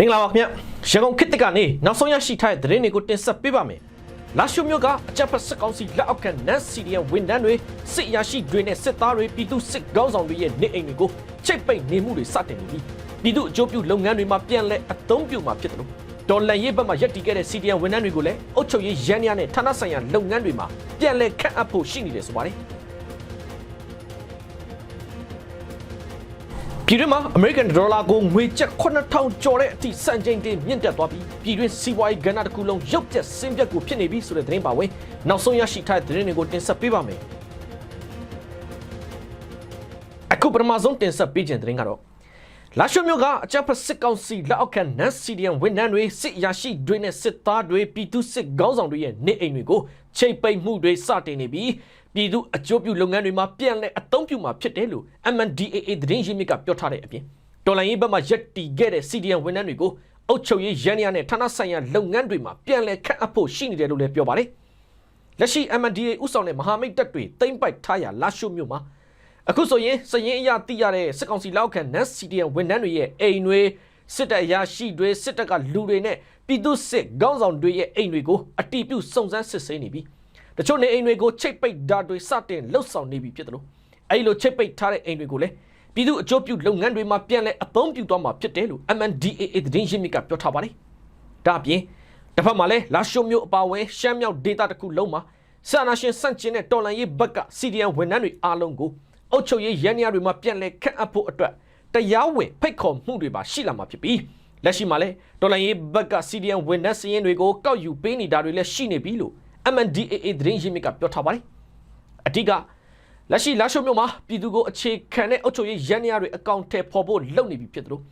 မင်္ဂလာပါခင်ဗျရန်ကုန်ခေတ်တစ်ကနေနောက်ဆုံးရရှိထားတဲ့သတင်းတွေကိုတင်ဆက်ပေးပါမယ်လာရှုမြို့ကအကြပ်ဖက်စစ်ကောင်စီလက်အောက်ကနန်စီရီယံဝန်ထမ်းတွေစစ်အရာရှိတွေနဲ့စစ်သားတွေပြည်သူစစ်ကောင်းဆောင်တွေရဲ့နေအိမ်တွေကိုချိတ်ပိတ်နေမှုတွေစတင်နေပြီပြည်သူအကျိုးပြုလုပ်ငန်းတွေမှာပြန်လဲအသုံးပြုမှာဖြစ်တယ်လို့ဒေါ်လာရေးဘက်မှာရက်တီခဲ့တဲ့စီဒီယံဝန်ထမ်းတွေကိုလည်းအုပ်ချုပ်ရေးရန်ရနဲ့ဌာနဆိုင်ရာလုပ်ငန်းတွေမှာပြန်လဲခန့်အပ်ဖို့ရှိနေတယ်ဆိုပါတယ် ပြည်တွင်းမှာ American Dollar ကိုငွေကျပ်9000ကျော်တဲ့အထိစံချိန်တင်မြင့်တက်သွားပြီးပြည်တွင်းစီးပွားရေးကဏ္ဍတစ်ခုလုံးရုပ်ပြက်ဆင်းပြက်ကိုဖြစ်နေပြီဆိုတဲ့သတင်းပါဝင်နောက်ဆုံးရရှိထားတဲ့သတင်းတွေကိုတင်ဆက်ပေးပါမယ်အခုပထမဆုံးတင်ဆက်ပေးခြင်းသတင်းကတော့ လာရှုမျိုးကအကြမ်းဖက်စစ်ကောင်စီလက်အောက်ခံနန်စီဒီယံဝန်ထမ်းတွေစစ်ရရှိတွေနဲ့စစ်သားတွေပြည်သူစစ်ခေါင်းဆောင်တွေရဲ့နေအိမ်တွေကိုချိန်ပိတ်မှုတွေစတင်နေပြီးပြည်သူအကျိုးပြုလုပ်ငန်းတွေမှာပြန်လည်အသုံးပြုမှာဖြစ်တယ်လို့ MNDAA သတင်းရင်းမြစ်ကပြောထားတဲ့အပြင်တော်လိုင်းရေးဘက်မှရက်တီခဲ့တဲ့ CDN ဝန်ထမ်းတွေကိုအုပ်ချုပ်ရေးရန်ရနဲ့ဌာနဆိုင်ရာလုပ်ငန်းတွေမှာပြန်လည်ခန့်အပ်ဖို့ရှိနေတယ်လို့လည်းပြောပါတယ်လက်ရှိ MNDAA ဥဆောင်တဲ့မဟာမိတ်တပ်တွေတိမ့်ပိုက်ထားရာလာရှုမျိုးမှာ အခုဆိုရင်စရင်အရသိရတဲ့စစ်ကောင်စီလောက်ခံနတ်စီဒီယန်ဝန်ထမ်းတွေရဲ့အိမ်တွေစစ်တပ်အရာရှိတွေစစ်တပ်ကလူတွေနဲ့ပြည်သူစစ်ခေါင်းဆောင်တွေရဲ့အိမ်တွေကိုအတီးပြုစုံစမ်းစစ်ဆေးနေပြီတချို့နေအိမ်တွေကိုချိတ်ပိတ်ဓာတ်တွေစတင်လှုပ်ဆောင်နေပြီဖြစ်တယ်လို့အဲဒီလိုချိတ်ပိတ်ထားတဲ့အိမ်တွေကိုလည်းပြည်သူအကျိုးပြုလုပ်ငန်းတွေမှာပြန်လဲအသုံးပြုသွားမှာဖြစ်တယ်လို့ MNDAA သတင်းရင်းမြစ်ကပြောထားပါတယ်ဒါအပြင်တစ်ဖက်မှာလည်းလာရှုံမျိုးအပါအဝင်ရှမ်းမြောက်ဒေသတစ်ခုလုံးမှာဆာနာရှင်စန့်ကျင်တဲ့တော်လန်ရေးဘက်က CDN ဝန်ထမ်းတွေအားလုံးကို အုပ်ချုပ်ရေးရန်ရတွေမှာပြန်လဲခန့်အပ်ဖို့အတွက်တရားဝင်ဖိတ်ခေါ်မှုတွေပါရှိလာမှာဖြစ်ပြီးလက်ရှိမှာလည်းတော်လန်ရေးဘက်က CDN ဝန်ထမ်းစည်းရင်းတွေကိုကောက်ယူပေးနေတာတွေလည်းရှိနေပြီလို့ MNDAA သတင်းရင်းမြစ်ကပြောထားပါတယ်အဓိကလက်ရှိလာရှုံမျိုးမှာပြည်သူကိုအခြေခံတဲ့အုပ်ချုပ်ရေးရန်ရတွေအကောင့်ထဲပေါ်ဖို့လုပ်နေပြီဖြစ်တယ်လို့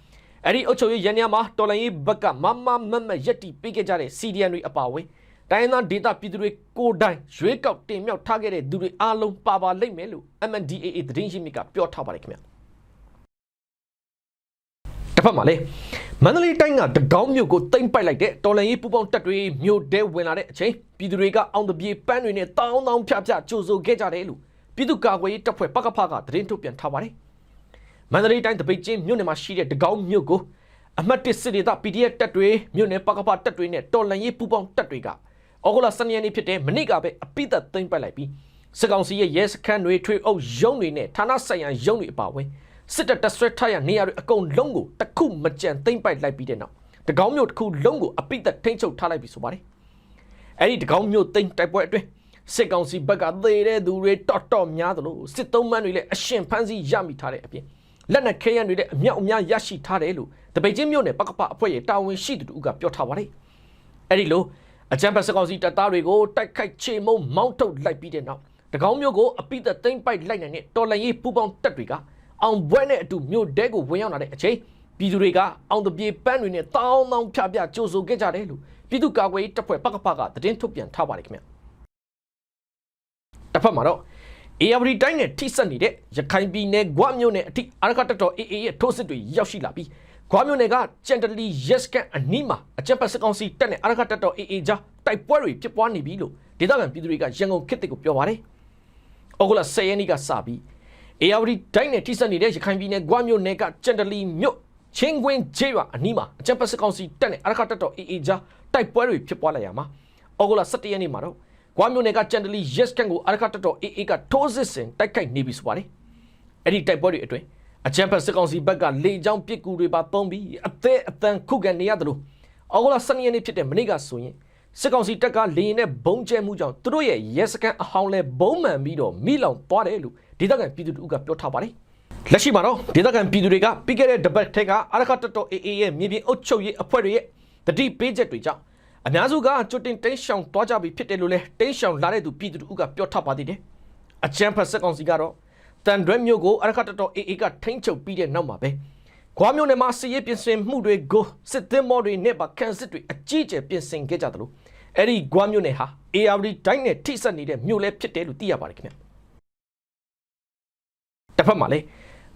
အဲ့ဒီအုပ်ချုပ်ရေးရန်ရမှာတော်လန်ရေးဘက်ကမမမမရက်တီပေးခဲ့ကြတဲ့ CDN တွေအပါအဝင် တိုင်းသားဒေတာပြည်သူတွေကိုယ်တိုင်ရွေးကောက်တင်မြှောက်ထားခဲ့တဲ့သူတွေအားလုံးပါပါလိမ့်မယ်လို့ MNDAA သတင်းရင်းမြစ်ကပြောထားပါတယ်ခင်ဗျတစ်ဖက်မှာလေမန္တလေးတိုင်းကတကောင်းမြို့ကိုတိမ့်ပိုက်လိုက်တဲ့တော်လန်ရေးပူပေါင်းတပ်တွေမြို့တဲဝင်လာတဲ့အချိန်ပြည်သူတွေကအောင်တပြေပန်းတွေနဲ့တောင်းတောင်းဖြဖြကြိုဆိုခဲ့ကြတယ်လို့ပြည်သူ့ကာကွယ်ရေးတပ်ဖွဲ့ပကဖကသတင်းထုတ်ပြန်ထားပါတယ်မန္တလေးတိုင်းတပိတ်ချင်းမြို့နယ်မှာရှိတဲ့တကောင်းမြို့ကိုအမှတ်1စစ်ဒေသ PDF တပ်တွေမြို့နယ်ပကဖတပ်တွေနဲ့တော်လန်ရေးပူပေါင်းတပ်တွေက ဩဂုတ်လ12ရက်နေ့ဖြစ်တဲ့မနေ့ကပဲအပိသက်သိမ်းပိုက်လိုက်ပြီးစစ်ကောင်စီရဲ့ရဲစခန်းတွေထွေအုပ်ရုံးတွေနဲ့ဌာနဆိုင်ရာရုံးတွေအပါအဝင်စစ်တပ်တပ်ဆွဲထားရနေရာတွေအကုန်လုံးကိုတစ်ခုမကြံသိမ်းပိုက်လိုက်ပြီးတဲ့နောက်တကောင်းမျိုးတစ်ခုလုံးကိုအပိသက်ထိန်းချုပ်ထားလိုက်ပြီဆိုပါတယ်အဲ့ဒီတကောင်းမျိုးသိမ်းတိုက်ပွဲအတွင်းစစ်ကောင်စီဘက်ကသေတဲ့သူတွေတော်တော်များသလိုစစ်သုံးမန်းတွေလည်းအရှင်ဖမ်းဆီးရမိထားတဲ့အပြင်လက်နက်ခဲယမ်းတွေလည်းအမြောက်အများရရှိထားတယ်လို့တပိတ်ချင်းမျိုးနဲ့ပကပအဖွဲ့ရဲ့တာဝန်ရှိသူတို့ကပြောထားပါတယ်အဲ့ဒီလို အကြံဖက်စကောင်စီတပ်သားတွေကိုတိုက်ခိုက်ချေမုံမောင်းထုတ်လိုက်ပြီးတဲ့နောက်တကောင်းမျိုးကိုအပိသက်သိမ့်ပိုက်လိုက်နိုင်တဲ့တော်လန်ရေးပူပေါင်းတပ်တွေကအောင်ဘွဲနဲ့အတူမြို့တဲကိုဝင်ရောက်လာတဲ့အချိန်ပြည်သူတွေကအောင်တပြေပန်းတွေနဲ့တောင်းတောင်းဖြဖြကြိုးဆိုခဲ့ကြတယ်လို့ပြည်သူ့ကာကွယ်ရေးတပ်ဖွဲ့ပကပကသတင်းထုတ်ပြန်ထားပါတယ်ခင်ဗျတစ်ဖက်မှာတော့ AWD တိုင်းနဲ့ထိစပ်နေတဲ့ရခိုင်ပြည်နယ်ဂွမြို့နယ်အထိအာရခတက်တော် AA ရဲ့ထိုးစစ်တွေရောက်ရှိလာပြီး ဂွမြို့နယ်ကကြန်တလီရက်စကန်အနီးမှာအကြက်ပတ်စကောင်စီတက်နဲ့အာရခတက်တော် AA ကြားတိုက်ပွဲတွေဖြစ်ပွားနေပြီလို့ဒေသခံပြည်သူတွေကရန်ကုန်ခေတ်တစ်ကိုပြောပါတယ်။ဩဂုတ်လ10ရက်နေ့ကစပြီး AWD တိုင်းနဲ့ထိစပ်နေတဲ့ရခိုင်ပြည်နယ်ဂွမြို့နယ်ကကြန်တလီမြို့ချင်းကွင်းဂျေးရွာအနီးမှာအကြက်ပတ်စကောင်စီတက်နဲ့အာရခတက်တော် AA ကြားတိုက်ပွဲတွေဖြစ်ပွားလာရမှာဩဂုတ်လ17ရက်နေ့မှာတော့ဂွာမျိုးနယ်ကကြန်တလီရက်စကန်ကိုအာရခတက်တော် AA ကထိုးစစ်ဆင်တိုက်ခိုက်နေပြီဆိုပါတယ်။အဲ့ဒီတိုက်ပွဲတွေအတွင်း အကြံဖက်စစ်ကောင်စီဘက်ကလေကြောင်းပစ်ကူတွေပါသုံးပြီးအသေးအတန်ခုခံနေရတယ်လို့အောက်လာ12ရက်နေ့ဖြစ်တဲ့မနေ့ကဆိုရင်စစ်ကောင်စီတပ်ကလေရင်နဲ့ဘုံကျဲမှုကြောင့်သူတို့ရဲ့ရဲစခန်းအဟောင်းလဲဘုံမှန်ပြီးတော့မိလောင်သွားတယ်လို့ဒေသခံပြည်သူတို့ကပြောထားပါတယ်။လက်ရှိမှာတော့ဒေသခံပြည်သူတွေကပြီးခဲ့တဲ့တပတ်ထက်ကအာရခတက်တော် AA ရဲ့မြေပြင်အုပ်ချုပ်ရေးအဖွဲ့တွေရဲ့တတိပေးချက်တွေကြောင့်အများစုကကျွတ်တင်တိန့်ရှောင်သွားကြပြီဖြစ်တယ်လို့လဲတိန့်ရှောင်လာတဲ့သူပြည်သူတို့ကပြောထားပါသေးတယ်။အချမ်းဖက်စစ်ကောင်စီကတော့ တန်ရွဲမျိုးကိုအရခတ်တော် AA ကထိန်းချုပ်ပြီးတဲ့နောက်မှာပဲခွာမျိုးနယ်မှာစစ်ရေးပြင်ဆင်မှုတွေကိုစစ်သင်းမော်တွေနဲ့ပါကန်စစ်တွေအကြီးအကျယ်ပြင်ဆင်ခဲ့ကြတယ်လို့အဲ့ဒီခွာမျိုးနယ်ဟာ ARD တိုင်းနဲ့ထိစပ်နေတဲ့မြို့လဲဖြစ်တယ်လို့သိရပါတယ်ခင်ဗျ။တစ်ဖက်မှာလေ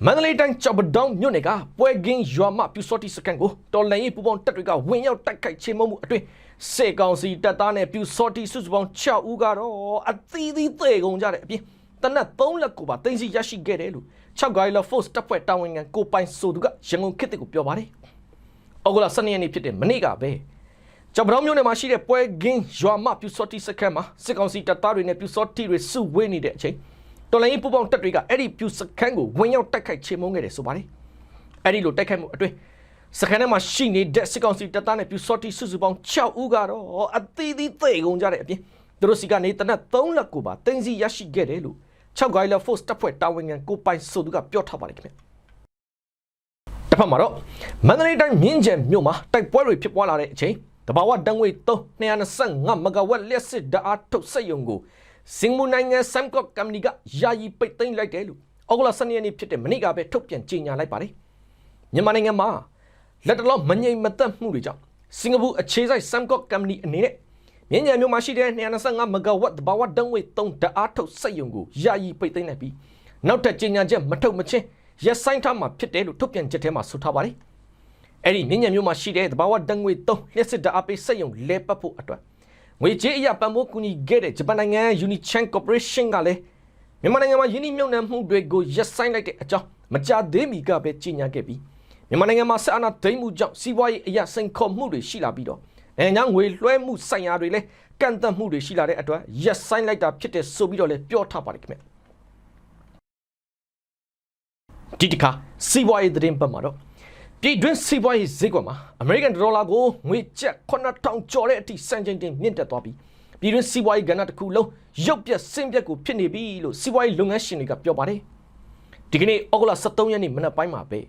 မန္တလေးတိုင်းကြောက်ပဒေါင်းမြို့နယ်ကပွဲကင်းရွာမပြူစောတိစကန်ကိုတော်လန်ရေးပူပေါင်းတပ်တွေကဝင်ရောက်တိုက်ခိုက်ချေမှုမှုအတွင်းစေကောင်စီတပ်သားနဲ့ပြူစောတိစုစုပေါင်း6ဦးကတော့အသီးသီးသေကုန်ကြတဲ့အပြင် တနက်3လက်ကိုပါတင်စီရရှိခဲ့တယ်လို့6 Guerrilla Force တပ်ဖွဲ့တာဝန်ခံကိုပိုင်ဆိုသူကရန်ကုန်ခေတ်ကိုပြောပါတယ်။ဩဩဂုတ်လ12ရက်နေ့ဖြစ်တဲ့မနေ့ကပဲကြောင်ပတောင်းမြို့နယ်မှာရှိတဲ့ပွဲကင်းရွာမပြူစောတိစခန်းမှာစစ်ကောင်စီတပ်သားတွေနဲ့ပြူစောတိတွေစုဝေးနေတဲ့အချိန်တော်လိုင်းပူပေါင်းတပ်တွေကအဲ့ဒီပြူစခန်းကိုဝင်ရောက်တိုက်ခိုက်ချေမှုန်းခဲ့တယ်ဆိုပါတယ်အဲ့ဒီလိုတိုက်ခိုက်မှုအတွင်းစခန်းထဲမှာရှိနေတဲ့စစ်ကောင်စီတပ်သားနဲ့ပြူစောတိစုစုပေါင်း6ဦးကတော့အသီးသီးသေကုန်ကြတဲ့အပြင်သူတို့စီကနေတနက်3လက်ကိုပါတင်စီရရှိခဲ့တယ်လို့ 6 Guerrilla Force တပ်ဖွဲ့တာဝန်ခံကိုပိုင်ဆိုသူကပြောထားပါတယ်ခင်ဗျတစ်ဖက်မှာတော့မန္တလေးတိုင်းမြင်းကျန်မြို့မှာတိုက်ပွဲတွေဖြစ်ပွားလာတဲ့အချိန်တဘာဝတန်ငွေ3 225မဂါဝက်လျှက်စစ်ဓာတ်အားထုတ်စက်ရုံကိုစင်မူနိုင်ငံဆမ်ကော့ကမ်ပဏီကယာယီပိတ်သိမ်းလိုက်တယ်လို့ဩဂုတ်လ12ရက်နေ့ဖြစ်တဲ့မနေ့ကပဲထုတ်ပြန်ကြေညာလိုက်ပါတယ်မြန်မာနိုင်ငံမှာလက်တလောမငြိမ်မသက်မှုတွေကြောင့်စင်ကာပူအခြေစိုက်ဆမ်ကော့ကမ်ပဏီအနေနဲ့ မြင်းညံမြို့မှာရှိတဲ့225မဂါဝက်တဘာဝတန်ငွေ3ဓာတ်အားထုတ်စက်ရုံကိုယာယီပိတ်သိမ်းလိုက်ပြီးနောက်ထပ်ကြေညာချက်မထုတ်မချင်းရက်ဆိုင်ထားမှာဖြစ်တယ်လို့ထုတ်ပြန်ချက်ထဲမှာဆိုထားပါတယ်အဲ့ဒီမြင်းညံမြို့မှာရှိတဲ့တဘာဝတန်ငွေ3လျှက်စစ်ဓာတ်အားပေးစက်ရုံလဲပတ်ဖို့အတွက်ငွေကြေးအရာပံ့ပိုးကူညီခဲ့တဲ့ဂျပန်နိုင်ငံ Unichan Corporation ကလည်းမြန်မာနိုင်ငံမှာယင်းနှိမ့်မြုံနှံမှုတွေကိုရက်ဆိုင်လိုက်တဲ့အကြောင်းမကြသေးမီကပဲကြေညာခဲ့ပြီးမြန်မာနိုင်ငံမှာဆက်အနာဒိမ့်မှုကြောင့်စီးပွားရေးအရာစိန်ခေါ်မှုတွေရှိလာပြီးတော့ နိုင်ငံငွေလွှဲမှုဆိုင်ရာတွေလည်းကန့်သတ်မှုတွေရှိလာတဲ့အတွက်ရက်ဆိုင်လိုက်တာဖြစ်တဲ့ဆိုပြီးတော့လည်းပြောထားပါတယ်ခင်ဗျဒီတစ်ခါစီးပွားရေးသတင်းပတ်မှာတော့ပြည်တွင်းစီးပွားရေးဈေးကွက်မှာအမေရိကန်ဒေါ်လာကိုငွေကျပ်9000ကျော်တဲ့အထိစံချိန်တင်မြင့်တက်သွားပြီးပြည်တွင်းစီးပွားရေးကဏ္ဍတစ်ခုလုံးရုပ်ပြက်ဆင်းပြက်ကိုဖြစ်နေပြီလို့စီးပွားရေးလုပ်ငန်းရှင်တွေကပြောပါတယ်ဒီကနေ့ဩဂုတ်လ23ရက်နေ့မနက်ပိုင်းမှာပဲ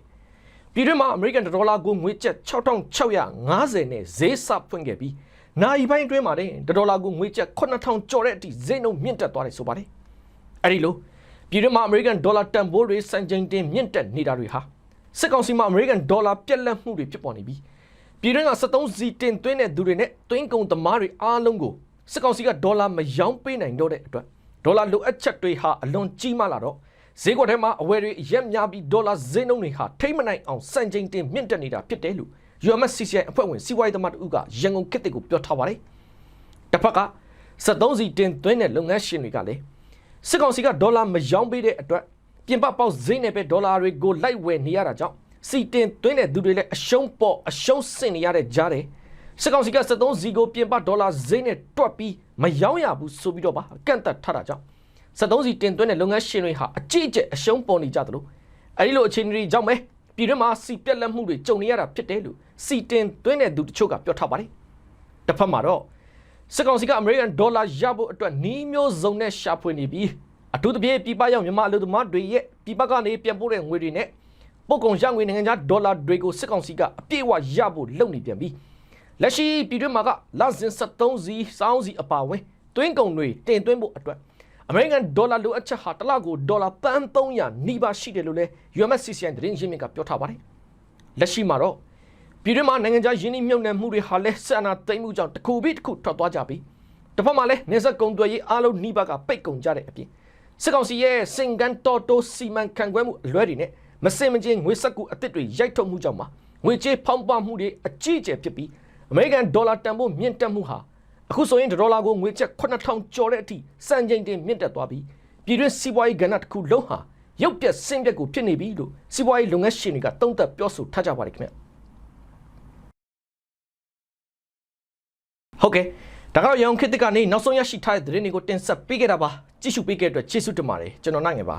ပြည်တွင်းမှာအမေရိကန်ဒေါ်လာကိုငွေကျပ်6650နဲ့ဈေးစဖွင့်ခဲ့ပြီးနိုင်ပိုင်းအတွင်းမှာတဲ့ဒေါ်လာကိုငွေကျပ်9000ကျော်တဲ့အထိဈေးနှုန်းမြင့်တက်သွားတယ်ဆိုပါတယ်အဲ့ဒီလိုပြည်တွင်းမှာအမေရိကန်ဒေါ်လာတန်ဖိုးတွေစံချိန်တင်မြင့်တက်နေတာတွေဟာစစ်ကောင်စီမှာအမေရိကန်ဒေါ်လာပြက်လက်မှုတွေဖြစ်ပေါ်နေပြီးပြည်တွင်းက73စီတင်သွင်းတဲ့သူတွေနဲ့သွင်းကုန်သမားတွေအားလုံးကိုစစ်ကောင်စီကဒေါ်လာမရောင်းပေးနိုင်တော့တဲ့အတွက်ဒေါ်လာလိုအပ်ချက်တွေဟာအလွန်ကြီးမားလာတော့ ဈေးကွက်ထဲမှာအဝယ်တွေရက်များပြီးဒေါ်လာဈေးနှုန်းတွေဟာထိမ့်မနိုင်အောင်စံချိန်တင်မြင့်တက်နေတာဖြစ်တယ်လို့ UMCCI အဖွဲ့ဝင်စီးပွားရေးသမားတို့ကရန်ကုန်ခေတ်ကိုပြောထားပါတယ်။တစ်ဖက်က73စီတင်သွင်းတဲ့လုပ်ငန်းရှင်တွေကလည်းစစ်ကောင်စီကဒေါ်လာမရောင်းပေးတဲ့အတွက်ပြင်ပပေါက်ဈေးနဲ့ပဲဒေါ်လာတွေကိုလိုက်ဝယ်နေရတာကြောင့်စီတင်သွင်းတဲ့သူတွေလည်းအရှုံးပေါ်အရှုံးဆင်နေရတဲ့ကြားတယ်စစ်ကောင်စီက73စီကိုပြင်ပဒေါ်လာဈေးနဲ့တွက်ပြီးမရောင်းရဘူးဆိုပြီးတော့ပါကန့်သက်ထားတာကြောင့် 73စီတင်သွင်းတဲ့လုပ်ငန်းရှင်တွေဟာအကြီးအကျယ်အရှုံးပေါ်နေကြသလိုအဲဒီလိုအခြေအနေတွေကြောင့်ပဲပြည်တွင်းမှာစီပြက်လက်မှုတွေကြုံနေရတာဖြစ်တယ်လို့စီတင်သွင်းတဲ့သူတချို့ကပြောထားပါတယ်တစ်ဖက်မှာတော့စစ်ကောင်စီကအမေရိကန်ဒေါ်လာရဖို့အတွက်နှီးမျိုးစုံနဲ့ရှာဖွေနေပြီးအထူးသဖြင့်ပြည်ပရောက်မြန်မာအလုပ်သမားတွေရဲ့ပြည်ပကနေပြန်ပို့တဲ့ငွေတွေနဲ့ပုတ်ကုန်ရငွေနိုင်ငံခြားဒေါ်လာတွေကိုစစ်ကောင်စီကအပြည့်အဝရဖို့လုပ်နေပြန်ပြီးလက်ရှိပြည်တွင်းမှာကလစဉ်73စီစောင်းစီအပါဝင်တွင်းကုန်တွေတင်သွင်းဖို့အတွက် အမေရိကန်ဒေါ်လာလိုအပ်ချက်ဟာတစ်လကိုဒေါ်လာတန်300နီးပါးရှိတယ်လို့လည်း UMCCI သတင်းရင်းမြစ်ကပြောထားပါတယ်လက်ရှိမှာတော့ပြည်တွင်းမှာနိုင်ငံခြားယင်းနှိမ့်မြုပ်နှံမှုတွေဟာလည်းဆက်အနာသိမ်းမှုကြောင့်တစ်ခုပြီးတစ်ခုထွက်သွားကြပြီးတစ်ဖက်မှာလည်းနေဆက်ကုံတွေရေးအားလုံးနှီးပါးကပိတ်ကုန်ကြတဲ့အပြင်စစ်ကောင်စီရဲ့စင်ကန်တော်တိုစီမံခန့်ခွဲမှုအလွဲတွေနဲ့မစင်မချင်းငွေစက်ကူအသစ်တွေရိုက်ထုတ်မှုကြောင့်မှာငွေကြေးဖောင်းပွားမှုတွေအကြီးအကျယ်ဖြစ်ပြီးအမေရိကန်ဒေါ်လာတန်ဖိုးမြင့်တက်မှုဟာ အခုဆိုရင်ဒေါ်လာကိုငွေကျပ်9000ကျော်တဲ့အထိစံချိန်တင်မြင့်တက်သွားပြီးပြည်တွင်းစီးပွားရေးကဏ္ဍတစ်ခုလုံးဟာရုပ်ပြက်ဆင်းပြက်ကိုဖြစ်နေပြီလို့စီးပွားရေးလုပ်ငန်းရှင်တွေကသုံးသပ်ပြောဆိုထားကြပါတယ်ခင်ဗျဟုတ်ကဲ့ဒါကတော့ရောင်ခေတ်ကနေနောက်ဆုံးရရှိထားတဲ့သတင်းတွေကိုတင်ဆက်ပေးခဲ့တာပါကြည့်ရှုပေးခဲ့တဲ့အတွက်ကျေးဇူးတင်ပါတယ်ကျွန်တော်နိုင်ငယ်ပါ